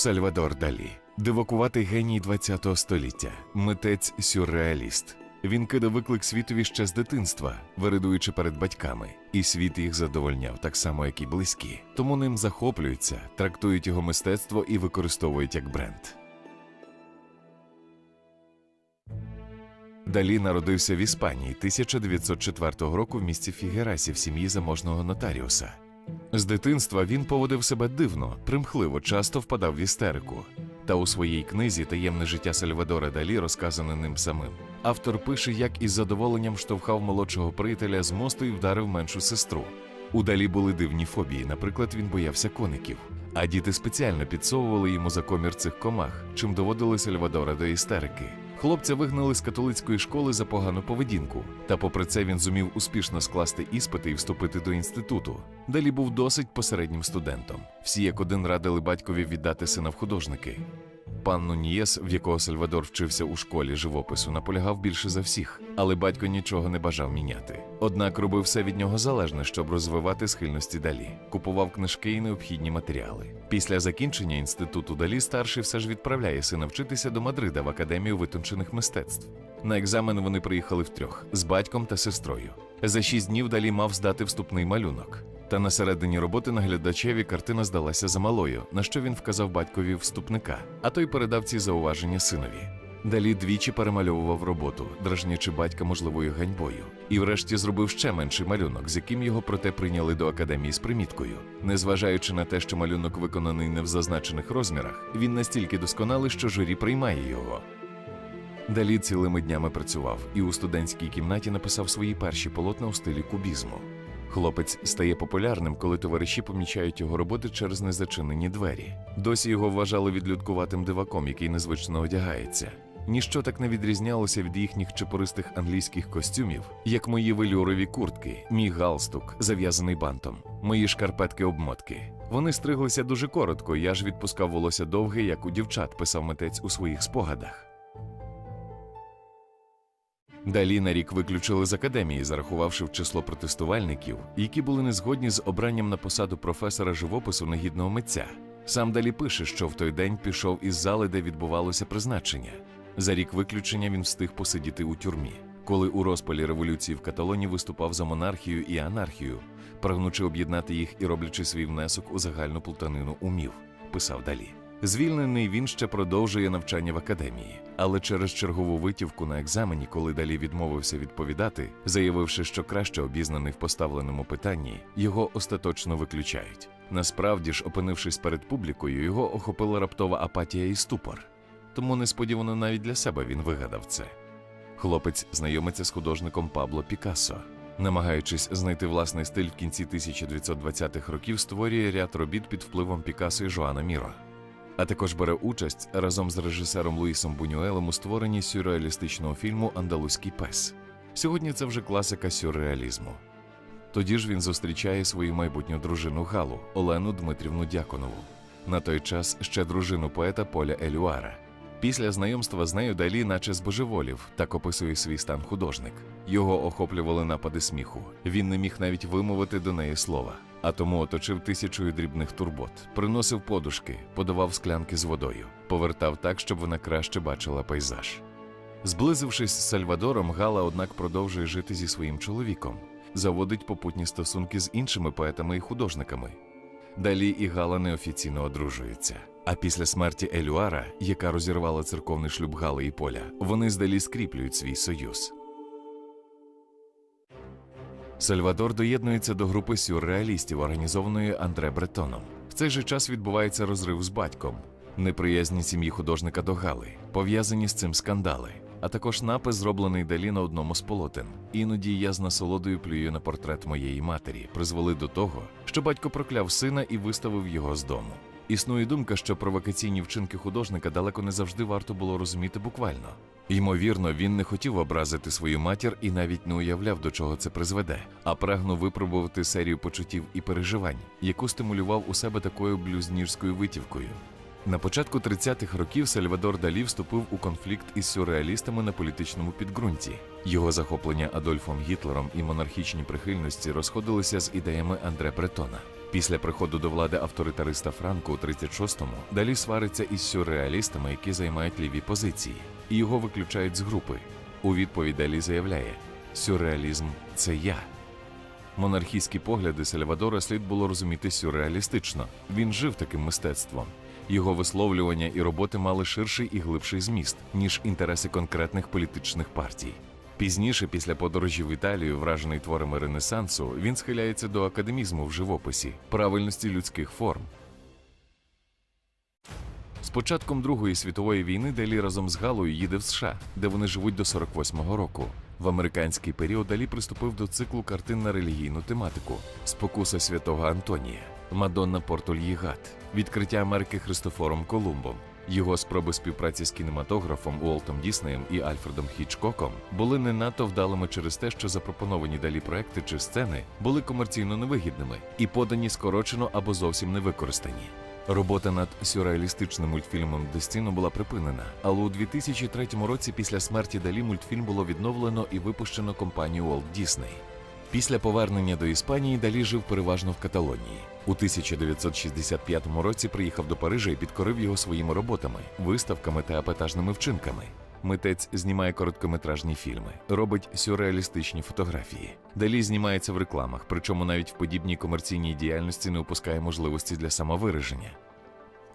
Сальвадор Далі, дивакуватий геній ХХ століття, митець сюрреаліст. Він кидав виклик світові ще з дитинства, виридуючи перед батьками, і світ їх задовольняв так само, як і близькі. Тому ним захоплюються, трактують його мистецтво і використовують як бренд. Далі народився в Іспанії 1904 року в місті Фігерасі в сім'ї заможного нотаріуса. З дитинства він поводив себе дивно, примхливо, часто впадав в істерику. Та у своїй книзі Таємне життя Сальвадора Далі розказане ним самим. Автор пише, як із задоволенням штовхав молодшого приятеля з мосту і вдарив меншу сестру. У Далі були дивні фобії, наприклад, він боявся коників. А діти спеціально підсовували йому за комір цих комах, чим доводили Сальвадора до істерики. Хлопця вигнали з католицької школи за погану поведінку. Та попри це він зумів успішно скласти іспити і вступити до інституту. Далі був досить посереднім студентом. Всі як один радили батькові віддати сина в художники. Пан Нунієс, в якого Сальвадор вчився у школі живопису, наполягав більше за всіх, але батько нічого не бажав міняти. Однак робив все від нього залежне, щоб розвивати схильності далі. Купував книжки і необхідні матеріали. Після закінчення інституту далі старший все ж відправляє сина вчитися до Мадрида в академію витончених мистецтв. На екзамен вони приїхали втрьох з батьком та сестрою. За шість днів далі мав здати вступний малюнок. Та на середині роботи наглядачеві картина здалася замалою, на що він вказав батькові вступника, а той передав ці зауваження синові. Далі двічі перемальовував роботу, дражнячи батька можливою ганьбою, і врешті зробив ще менший малюнок, з яким його проте прийняли до академії з приміткою. Незважаючи на те, що малюнок виконаний не в зазначених розмірах, він настільки досконалий, що журі приймає його. Далі цілими днями працював і у студентській кімнаті написав свої перші полотна у стилі кубізму. Хлопець стає популярним, коли товариші помічають його роботи через незачинені двері. Досі його вважали відлюдкуватим диваком, який незвично одягається. Ніщо так не відрізнялося від їхніх чепористих англійських костюмів, як мої велюрові куртки, мій галстук, зав'язаний бантом, мої шкарпетки-обмотки. Вони стриглися дуже коротко, я ж відпускав волосся довге, як у дівчат, писав митець у своїх спогадах. Далі на рік виключили з академії, зарахувавши в число протестувальників, які були не згодні з обранням на посаду професора живопису негідного митця. Сам далі пише, що в той день пішов із зали, де відбувалося призначення. За рік виключення він встиг посидіти у тюрмі, коли у розпалі революції в Каталоні виступав за монархію і анархію, прагнучи об'єднати їх і роблячи свій внесок у загальну плутанину умів, писав далі. Звільнений він ще продовжує навчання в академії, але через чергову витівку на екзамені, коли далі відмовився відповідати, заявивши, що краще обізнаний в поставленому питанні, його остаточно виключають. Насправді ж, опинившись перед публікою, його охопила раптова апатія і ступор. Тому несподівано навіть для себе він вигадав це. Хлопець знайомиться з художником Пабло Пікассо. Намагаючись знайти власний стиль в кінці 1920-х років, створює ряд робіт під впливом Пікассо і Жоана Міро а також бере участь разом з режисером Луїсом Бунюелем у створенні сюрреалістичного фільму Андалузький пес. Сьогодні це вже класика сюрреалізму. Тоді ж він зустрічає свою майбутню дружину Галу Олену Дмитрівну Дяконову, на той час ще дружину поета Поля Елюара. Після знайомства з нею далі, наче збожеволів, так описує свій стан художник. Його охоплювали напади сміху. Він не міг навіть вимовити до неї слова а тому оточив тисячою дрібних турбот, приносив подушки, подавав склянки з водою, повертав так, щоб вона краще бачила пейзаж. Зблизившись з Сальвадором, Гала, однак, продовжує жити зі своїм чоловіком, заводить попутні стосунки з іншими поетами і художниками. Далі і Гала неофіційно одружується. А після смерті Елюара, яка розірвала церковний шлюб Гали і Поля, вони здалі скріплюють свій союз. Сальвадор доєднується до групи сюрреалістів, організованої Андре Бретоном. В цей же час відбувається розрив з батьком, неприязні сім'ї художника до Гали, пов'язані з цим скандали, а також напис, зроблений далі на одному з полотен. Іноді я з насолодою плюю на портрет моєї матері, призвели до того, що батько прокляв сина і виставив його з дому. Існує думка, що провокаційні вчинки художника далеко не завжди варто було розуміти буквально. Ймовірно, він не хотів образити свою матір і навіть не уявляв, до чого це призведе, а прагнув випробувати серію почуттів і переживань, яку стимулював у себе такою блюзнірською витівкою. На початку 30-х років Сальвадор Далі вступив у конфлікт із сюрреалістами на політичному підґрунті. Його захоплення Адольфом Гітлером і монархічні прихильності розходилися з ідеями Андре Бретона. Після приходу до влади авторитариста Франко у 36-му Далі свариться із сюрреалістами, які займають ліві позиції, і його виключають з групи. У відповідь Далі заявляє: сюрреалізм це я. Монархійські погляди Сальвадора слід було розуміти сюрреалістично. Він жив таким мистецтвом. Його висловлювання і роботи мали ширший і глибший зміст, ніж інтереси конкретних політичних партій. Пізніше, після подорожі в Італію, вражений творами Ренесансу, він схиляється до академізму в живописі, правильності людських форм. З початком Другої світової війни Далі разом з Галою їде в США, де вони живуть до 48-го року. В американський період Далі приступив до циклу картин на релігійну тематику Спокуса святого Антонія, Мадонна Портольєгат, Відкриття Америки Христофором Колумбом. Його спроби співпраці з кінематографом Уолтом Діснеєм і Альфредом Хічкоком були не надто вдалими через те, що запропоновані далі проекти чи сцени були комерційно невигідними і подані скорочено або зовсім не використані. Робота над сюрреалістичним мультфільмом Дестіно була припинена, але у 2003 році після смерті Далі мультфільм було відновлено і випущено компанією Walt Disney. Після повернення до Іспанії Далі жив переважно в Каталонії. У 1965 році приїхав до Парижа і підкорив його своїми роботами, виставками та епатажними вчинками. Митець знімає короткометражні фільми, робить сюрреалістичні фотографії. Далі знімається в рекламах, причому навіть в подібній комерційній діяльності не упускає можливості для самовираження.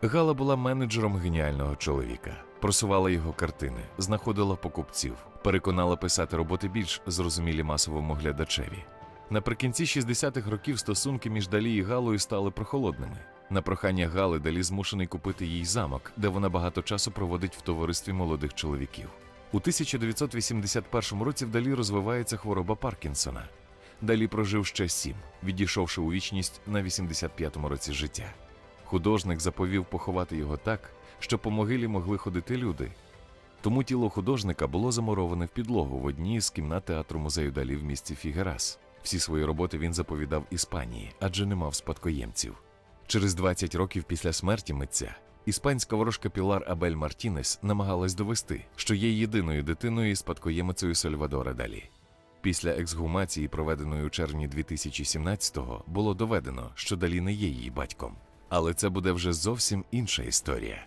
Гала була менеджером геніального чоловіка, просувала його картини, знаходила покупців, переконала писати роботи більш зрозумілі масовому глядачеві. Наприкінці 60-х років стосунки між Далі і Галою стали прохолодними. На прохання Гали Далі змушений купити їй замок, де вона багато часу проводить в товаристві молодих чоловіків. У 1981 році в Далі розвивається хвороба Паркінсона. Далі прожив ще сім, відійшовши у вічність на 85-му році життя. Художник заповів поховати його так, щоб по могилі могли ходити люди. Тому тіло художника було замуроване в підлогу в одній з кімнат театру музею Далі в місті Фігерас. Всі свої роботи він заповідав Іспанії, адже не мав спадкоємців. Через 20 років після смерті митця іспанська ворожка Пілар Абель Мартінес намагалась довести, що є єдиною дитиною і спадкоємицею Сальвадора Далі. Після ексгумації, проведеної у червні 2017-го, було доведено, що Далі не є її батьком. Але це буде вже зовсім інша історія.